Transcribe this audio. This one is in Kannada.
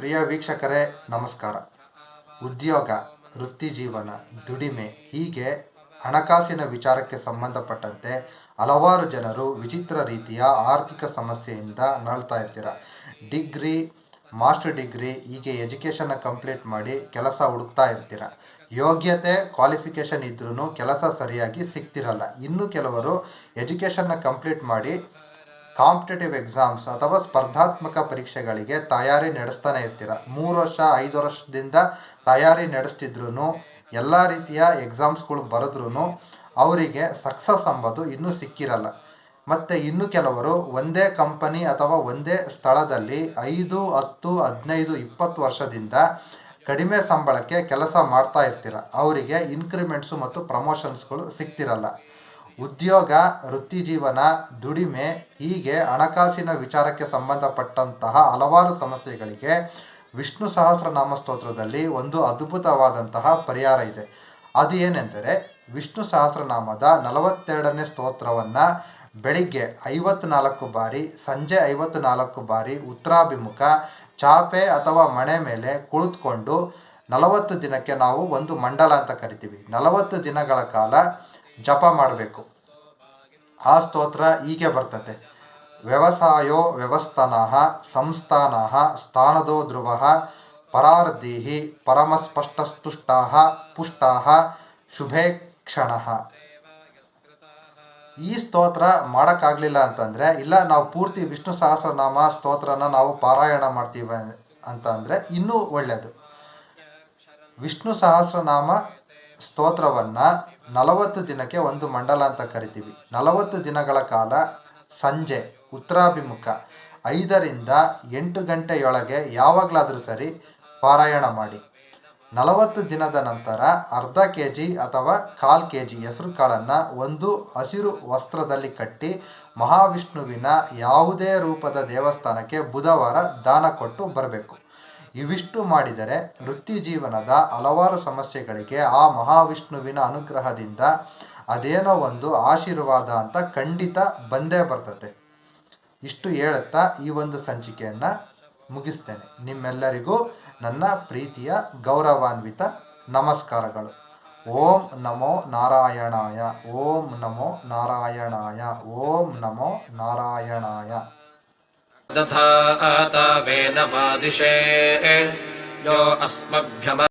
ಪ್ರಿಯ ವೀಕ್ಷಕರೇ, ನಮಸ್ಕಾರ. ಉದ್ಯೋಗ, ವೃತ್ತಿ ಜೀವನ, ದುಡಿಮೆ ಹೀಗೆ ಹಣಕಾಸಿನ ವಿಚಾರಕ್ಕೆ ಸಂಬಂಧಪಟ್ಟಂತೆ ಹಲವಾರು ಜನರು ವಿಚಿತ್ರ ರೀತಿಯ ಆರ್ಥಿಕ ಸಮಸ್ಯೆಯಿಂದ ನಳ್ತಾ ಇರ್ತೀರ? ಡಿಗ್ರಿ, ಮಾಸ್ಟರ್ ಡಿಗ್ರಿ ಹೀಗೆ ಎಜುಕೇಷನ್ನ ಕಂಪ್ಲೀಟ್ ಮಾಡಿ ಕೆಲಸ ಹುಡುಕ್ತಾ ಇರ್ತೀರ? ಯೋಗ್ಯತೆ, ಕ್ವಾಲಿಫಿಕೇಷನ್ ಇದ್ರೂ ಕೆಲಸ ಸರಿಯಾಗಿ ಸಿಗ್ತಿರಲ್ಲ. ಇನ್ನು ಕೆಲವರು ಎಜುಕೇಷನ್ನ ಕಂಪ್ಲೀಟ್ ಮಾಡಿ ಕಾಂಪಿಟೇಟಿವ್ ಎಕ್ಸಾಮ್ಸ್ ಅಥವಾ ಸ್ಪರ್ಧಾತ್ಮಕ ಪರೀಕ್ಷೆಗಳಿಗೆ ತಯಾರಿ ನಡೆಸ್ತಾನೆ ಇರ್ತೀರ. ಮೂರು ವರ್ಷ, ಐದು ವರ್ಷದಿಂದ ತಯಾರಿ ನಡೆಸ್ತಿದ್ರು ಎಲ್ಲ ರೀತಿಯ ಎಕ್ಸಾಮ್ಸ್ಗಳು ಬರೆದ್ರೂ ಅವರಿಗೆ ಸಕ್ಸಸ್ ಅಂಬೋದು ಇನ್ನೂ ಸಿಕ್ಕಿರಲ್ಲ. ಮತ್ತು ಇನ್ನು ಕೆಲವರು ಒಂದೇ ಕಂಪನಿ ಅಥವಾ ಒಂದೇ ಸ್ಥಳದಲ್ಲಿ ಐದು, ಹತ್ತು, ಹದಿನೈದು, ಇಪ್ಪತ್ತು ವರ್ಷದಿಂದ ಕಡಿಮೆ ಸಂಬಳಕ್ಕೆ ಕೆಲಸ ಮಾಡ್ತಾ ಇರ್ತೀರ. ಅವರಿಗೆ ಇನ್ಕ್ರಿಮೆಂಟ್ಸು ಮತ್ತು ಪ್ರಮೋಷನ್ಸ್ಗಳು ಸಿಗ್ತಿರಲ್ಲ ಉದ್ಯೋಗ, ವೃತ್ತಿಜೀವನ, ದುಡಿಮೆ ಹೀಗೆ ಹಣಕಾಸಿನ ವಿಚಾರಕ್ಕೆ ಸಂಬಂಧಪಟ್ಟಂತಹ ಹಲವಾರು ಸಮಸ್ಯೆಗಳಿಗೆ ವಿಷ್ಣು ಸಹಸ್ರನಾಮ ಸ್ತೋತ್ರದಲ್ಲಿ ಒಂದು ಅದ್ಭುತವಾದಂತಹ ಪರಿಹಾರ ಇದೆ. ಅದು ಏನೆಂದರೆ, ವಿಷ್ಣು ಸಹಸ್ರನಾಮದ ನಲವತ್ತೆರಡನೇ ಸ್ತೋತ್ರವನ್ನು ಬೆಳಿಗ್ಗೆ ಐವತ್ನಾಲ್ಕು ಬಾರಿ, ಸಂಜೆ ಐವತ್ನಾಲ್ಕು ಬಾರಿ ಉತ್ತರಾಭಿಮುಖ, ಚಾಪೆ ಅಥವಾ ಮಣೆ ಮೇಲೆ ಕುಳಿತುಕೊಂಡು ನಲವತ್ತು ದಿನಕ್ಕೆ ನಾವು ಒಂದು ಮಂಡಲ ಅಂತ ಕರಿತೀವಿ. ನಲವತ್ತು ದಿನಗಳ ಕಾಲ ಜಪ ಮಾಡಬೇಕು. ಆ ಸ್ತೋತ್ರ ಹೀಗೆ ಬರ್ತತೆ. ವ್ಯವಸಾಯೋ ವ್ಯವಸ್ಥನಃ ಸಂಸ್ಥಾನಃ ಸ್ಥಾನದೋ ಧ್ರುವ ಪರಾರ್ಧೀಹಿ ಪರಮಸ್ಪಷ್ಟಸ್ತುಷ್ಟಾಹ ಪುಷ್ಟಾಹ ಶುಭೇ ಕ್ಷಣ. ಈ ಸ್ತೋತ್ರ ಮಾಡೋಕ್ಕಾಗಲಿಲ್ಲ ಅಂತಂದರೆ, ಇಲ್ಲ ನಾವು ಪೂರ್ತಿ ವಿಷ್ಣು ಸಹಸ್ರನಾಮ ಸ್ತೋತ್ರನ ನಾವು ಪಾರಾಯಣ ಮಾಡ್ತೀವಿ ಅಂತ ಅಂದರೆ ಇನ್ನೂ ಒಳ್ಳೆಯದು ವಿಷ್ಣು ಸಹಸ್ರನಾಮ ಸ್ತೋತ್ರವನ್ನು ನಲವತ್ತು ದಿನಕ್ಕೆ ಒಂದು ಮಂಡಲ ಅಂತ ಕರಿತೀವಿ. ನಲವತ್ತು ದಿನಗಳ ಕಾಲ ಸಂಜೆ ಉತ್ತರಾಭಿಮುಖ ಐದರಿಂದ ಎಂಟು ಗಂಟೆಯೊಳಗೆ ಯಾವಾಗಲಾದರೂ ಸರಿ ಪಾರಾಯಣ ಮಾಡಿ. ನಲವತ್ತು ದಿನದ ನಂತರ ಅರ್ಧ ಕೆ ಜಿ ಅಥವಾ ಕಾಲು ಕೆ ಜಿ ಹೆಸರು ಕಾಳನ್ನು ಒಂದು ಹಸಿರು ವಸ್ತ್ರದಲ್ಲಿ ಕಟ್ಟಿ ಮಹಾವಿಷ್ಣುವಿನ ಯಾವುದೇ ರೂಪದ ದೇವಸ್ಥಾನಕ್ಕೆ ಬುಧವಾರ ದಾನ ಕೊಟ್ಟು ಬರಬೇಕು. ಇವಿಷ್ಟು ಮಾಡಿದರೆ ವೃತ್ತಿ ಜೀವನದ ಹಲವಾರು ಸಮಸ್ಯೆಗಳಿಗೆ ಆ ಮಹಾವಿಷ್ಣುವಿನ ಅನುಗ್ರಹದಿಂದ ಅದೇನೋ ಒಂದು ಆಶೀರ್ವಾದ ಅಂತ ಖಂಡಿತ ಬಂದೇ ಬರ್ತದೆ. ಇಷ್ಟು ಹೇಳುತ್ತಾ ಈ ಒಂದು ಸಂಚಿಕೆಯನ್ನು ಮುಗಿಸ್ತೇನೆ. ನಿಮ್ಮೆಲ್ಲರಿಗೂ ನನ್ನ ಪ್ರೀತಿಯ ಗೌರವಾನ್ವಿತ ನಮಸ್ಕಾರಗಳು. ಓಂ ನಮೋ ನಾರಾಯಣಾಯ. ಓಂ ನಮೋ ನಾರಾಯಣಾಯ. ಓಂ ನಮೋ ನಾರಾಯಣಾಯ. दधातवेन वादिशे यो अस्मभ्यम